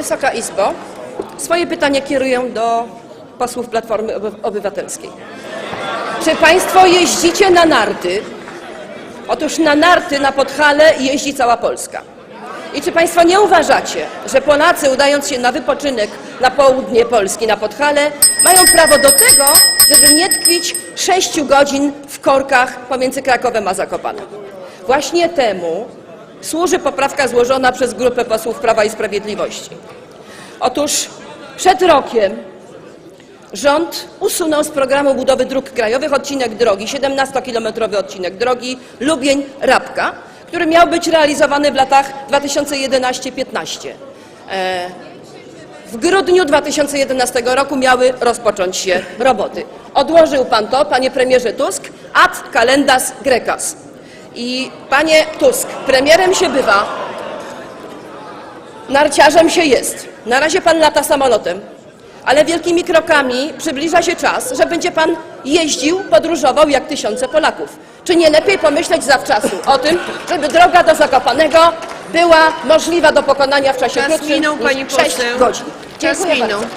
Wysoka Izbo, swoje pytanie kieruję do posłów Platformy Oby- Obywatelskiej. Czy Państwo jeździcie na narty? Otóż na narty na Podhale jeździ cała Polska. I czy Państwo nie uważacie, że Polacy udając się na wypoczynek na południe Polski, na Podhale, mają prawo do tego, żeby nie tkwić sześciu godzin w korkach pomiędzy Krakowem a Zakopanem? Właśnie temu służy poprawka złożona przez grupę posłów Prawa i Sprawiedliwości. Otóż przed rokiem rząd usunął z programu budowy dróg krajowych odcinek drogi, 17-kilometrowy odcinek drogi Lubień-Rabka, który miał być realizowany w latach 2011-15. E, W grudniu 2011 roku miały rozpocząć się roboty. Odłożył pan to, panie premierze Tusk, ad calendas grecas. I panie Tusk, premierem się bywa, narciarzem się jest. Na razie pan lata samolotem, ale wielkimi krokami przybliża się czas, że będzie pan jeździł, podróżował jak tysiące Polaków. Czy nie lepiej pomyśleć zawczasu o tym, żeby droga do Zakopanego była możliwa do pokonania w czasie Czas krótszym minął, niż pani 6 poseł. godzin? Czas Dziękuję minął. bardzo.